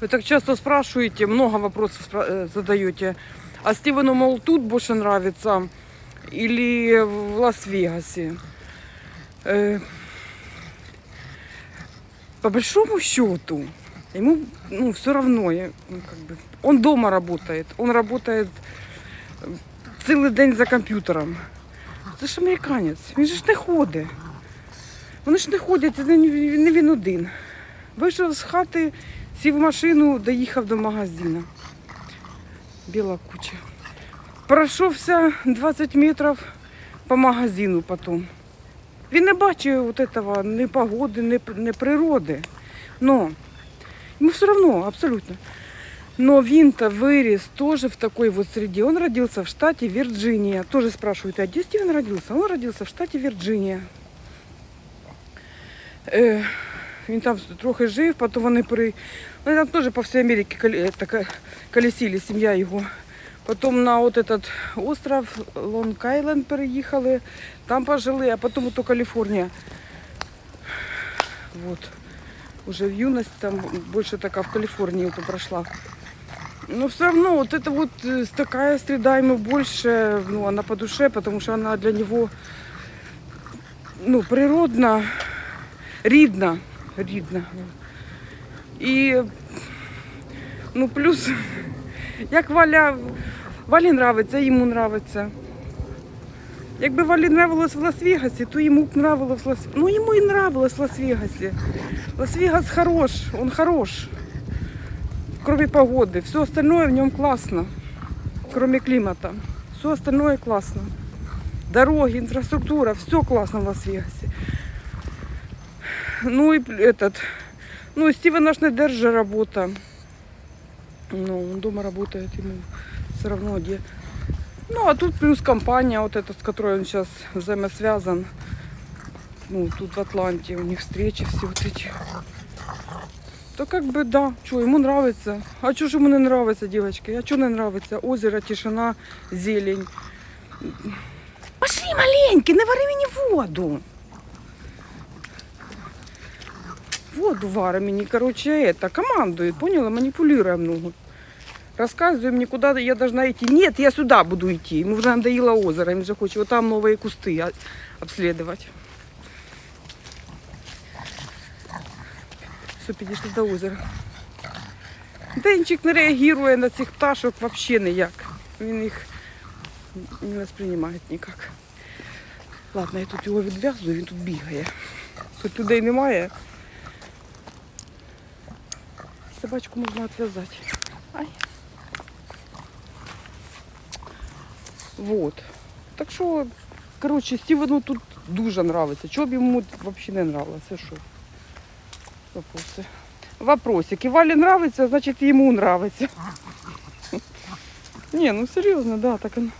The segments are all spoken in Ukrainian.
Вы так часто спрашиваете, много вопросов спра- э, задаете. А Стивену, мол, тут больше нравится или в Лас-Вегасе? Э, по большому счету, ему ну, все равно. я, ну, как бы, он дома работает, он работает э, цілий день за комп'ютером. Це ж американець, він же ж не ходить. Вони ж не ходять, це не не він один. Вийшов з хати, сів в машину, доїхав до магазину. Біла куча. Пройшовся 20 метрів по магазину потім. Він не бачив от этого, ні погоди, ні, ні природи. Но ему все равно, абсолютно. Но він-то вырос тоже в такой вот среде. Он родился в штате Вирджиния. Тоже спрашивают, а где Стивен родился? Он родился в штате Вирджиния. Е, він там трохи жив, потім вони при... Вони там теж по всій Америці колі- это, ко- колесили, сім'я його. Потім на от этот остров Лонг-Айленд переїхали, там пожили, а потім ото Каліфорнія. Вот. Уже в юность там больше такая в Калифорнии это прошла. Но все равно вот это вот э, такая среда ему больше, ну, она по душе, потому что она для него, ну, природна, рідна, рідна. І, ну, плюс, як Валя, Валі нравиться, йому нравиться. Якби Валі нравилось в Лас-Вегасі, то йому б нравилось в Лас... Ну, йому і нравилось в Лас-Вегасі. Лас-Вегас хорош, он хорош. Кроме погоды. Все остальное в нем классно. Кроме климата. Все остальное классно. Дороги, инфраструктура, все классно в Лас-Вегасе. Ну и этот, ну и Стивен наш не держит работа. Ну, он дома работает, ему все равно где. Ну, а тут плюс компания, вот эта, с которой он сейчас взаимосвязан. Ну, тут в Атланте у них встречи все вот эти. То как бы да, что, ему нравится. А что же ему не нравится, девочки? А что не нравится? Озеро, тишина, зелень. Пошли маленький, не вари мені воду. Воду вари мені, короче, это, командует, поняла, манипулируя много. Рассказываю мне, куда я должна идти. Нет, я сюда буду идти. Ему уже надоело озеро, он же хочет вот там новые кусты а- обследовать. Все, підійшли до озера. Денчик не реагує на цих пташок взагалі ніяк. Він їх не сприймає ніяк. Ладно, я тут його відв'язую, він тут бігає. Тут людей немає. Собачку можна відв'язати. Ай. Вот. Так що, коротше, Стівену тут дуже нравиться. Чого б йому взагалі не нравилося? Що? Вопросы. Вопросик. И Вале нравится, значит и ему. Не, ну серьезно, да, так оно.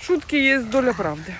Шутки есть доля правды.